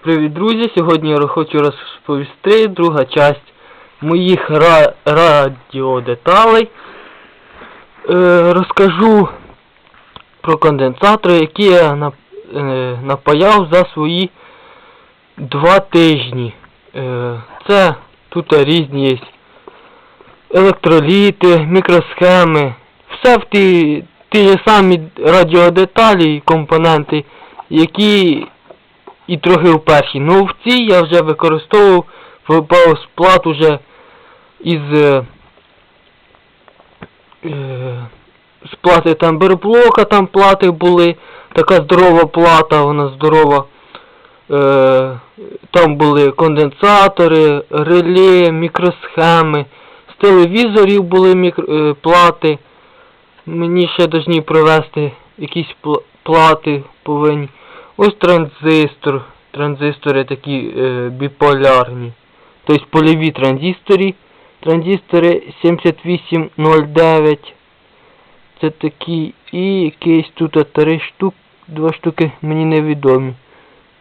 Привіт, друзі! Сьогодні я хочу розповісти друга часть моїх ра радіодеталей. Е, розкажу про конденсатори, які я нап е, напаяв за свої два тижні. Е, це тут різні є електроліти, мікросхеми, все в ті, ті ж самі радіодеталі і компоненти, які і трохи в першій. Ну в цій я вже використовував сплат уже із е, е, з плати тамберблока, там плати були, така здорова плата, вона здорова. Е, там були конденсатори, реле, мікросхеми, з телевізорів були мікро, е, плати. Мені ще повинні привезти якісь пл- плати повинні. Ось транзистор. Транзистори такі е, біполярні. Тобто польові транзистори. Транзистори 7809. Це такі. І якісь тут три штук, два штуки мені невідомі.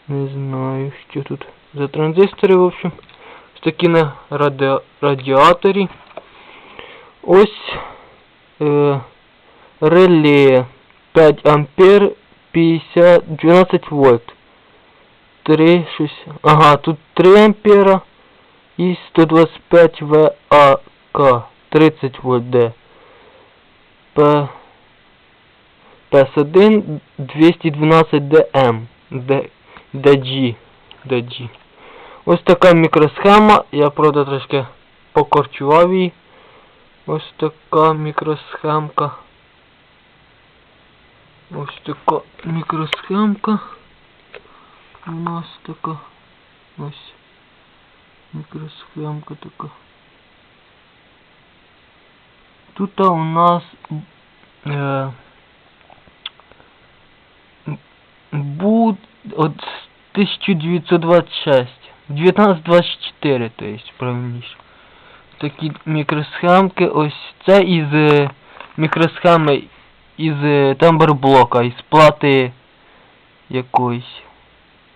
Не знаю, що тут за транзистори, в общем. Ось такі на раді... радіаторі. Ось е, реле 5 ампер 50, 12 вольт. 3, 6, ага, тут 3 ампера і 125 ВАК. 30 вольт Д. П, ПС1 212 ДМ. Д, DG. DG. Ось така мікросхема. Я, правда, трошки покорчував її. Ось така мікросхемка. Ось така мікросхемка. У нас така. Ось. Мікросхемка така. Тут у нас е, буд от 1926. 1924, то есть правильніше. Такі мікросхемки. Ось це із е, мікросхеми із е, тамберблока, із плати якоїсь.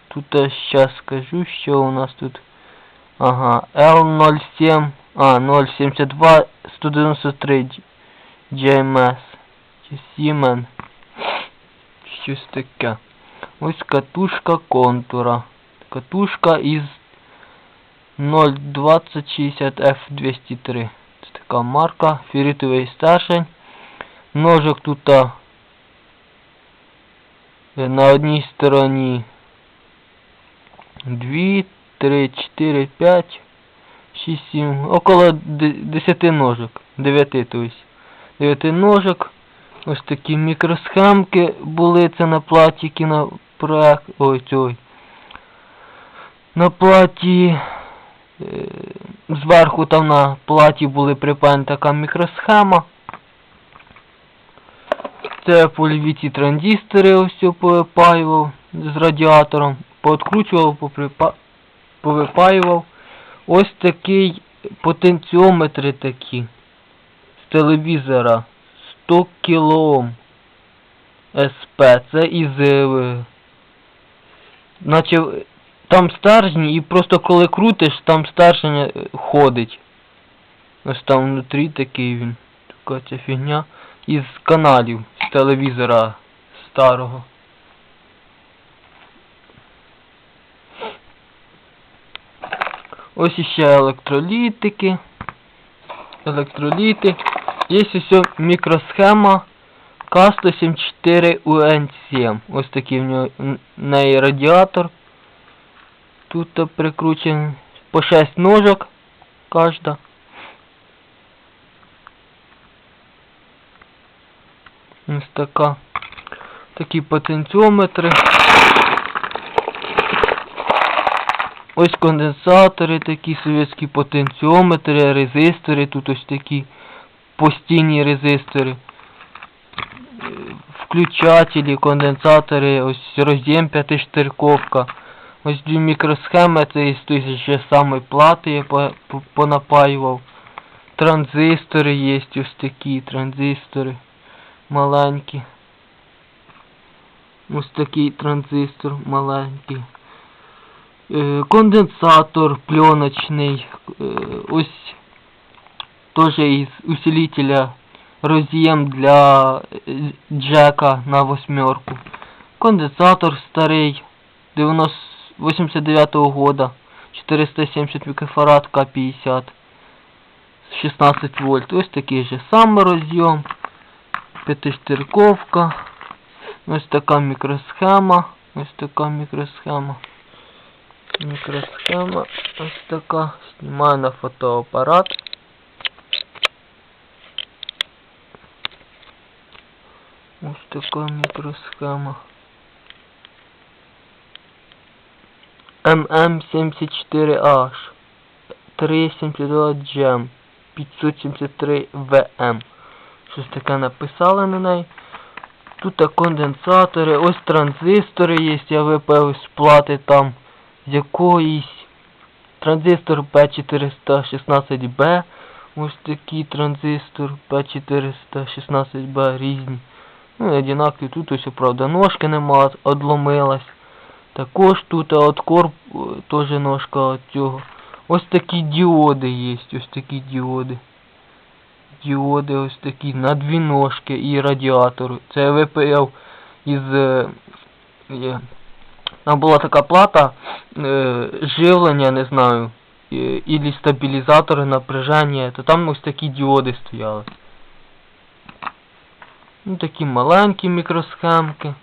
Тут зараз скажу, що у нас тут. Ага, L07, а, 072 193 GMS. Чи Siemens. Щось таке. Ось катушка контура. Катушка із 02060 F203. Це така марка. Фіритовий стержень. Ножик тут е, на одній стороні 2, 3, 4, 5, 6, 7, около 10 ножок. 9, то есть. 9 ножок. Ось такі мікросхемки були це на платі кінопроект. Ой, ой. На платі е, зверху там на платі були припаяні така мікросхема. Це польові ці транзистори ось повипаював з радіатором. Пооткручував, повипаював. Ось такий потенціометри такі з телевізора 100 кОм СП. Це із наче там стержні і просто коли крутиш, там стержень ходить. Ось там внутрі такий він. Така ця фігня. Із каналів з телевізора старого. Ось іще електролітики. Електроліти. Є ось мікросхема К174UN7. Ось такий в нього в неї радіатор. Тут прикручений по 6 ножок кожна. Ось така. Такі потенціометри. Ось конденсатори, такі совєтські потенціометри, резистори, тут ось такі постійні резистори. Включателі, конденсатори, ось роз'єм п'ятиштирковка. Ось дві мікросхеми, це із тої самої плати я по- по- понапаював. Транзистори є ось такі транзистори маленькі. Ось такий транзистор маленький. Е, конденсатор пленочний. Е, ось теж із усилителя роз'єм для е, джека на восьмерку. Конденсатор старий 89-го года 470 мікрофарад К50 16 вольт. Ось такий же самий роз'єм. П'ятиштирковка. Ось така мікросхема. Ось така мікросхема. Мікросхема. Ось така. Знімаю на фотоапарат. Ось така мікросхема. MM74H 372 GEM 573 VM. Щось таке написали на неї. Тут конденсатори, ось транзистори є, я випив з плати там якоїсь. Транзистор P416B. Ось такий транзистор P416B різні. Ну, одинакові. Тут ось, правда, ножки нема, одломилась. Також тут от корп е, теж ножка от цього. Ось такі діоди є, ось такі діоди. Діоди ось такі на дві ножки і радіатор. Це випаяв із. е, є. Там була така плата е, живлення, не знаю. е, стабілізатори напряження, то там ось такі діоди стояли. Ну такі маленькі мікросхемки.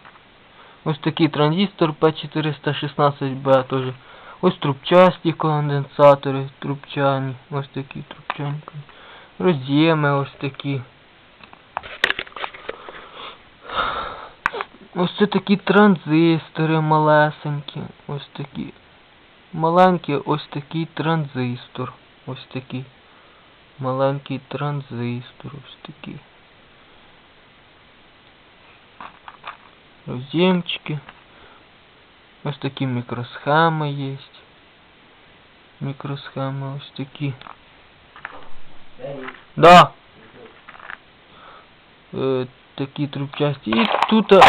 Ось такий транзистор P416B теж. Ось трубчасті конденсатори, трубчані. Ось такі трубчані. Роз'єми ось такі. Ось це такі транзистори малесенькі. Ось такі. Маленький ось такий транзистор. Ось такий. Маленький транзистор. Ось такий. розъемчики. Ось такі мікросхеми є. Мікросхеми ось такі. Да. Е, такі трубчасті. І тут е,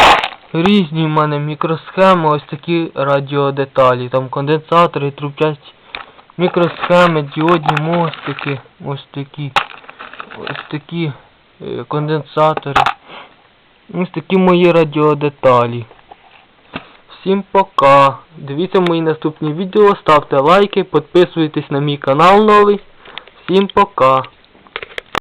різні в мене мікросхеми, ось такі радіодеталі. Там конденсатори, трубчасті. Мікросхеми, діодні мостики. Ось такі. Ось такі е, конденсатори. Ось такі мої радіодеталі. Всім пока. Дивіться мої наступні відео, ставте лайки, підписуйтесь на мій канал новий. Всім пока.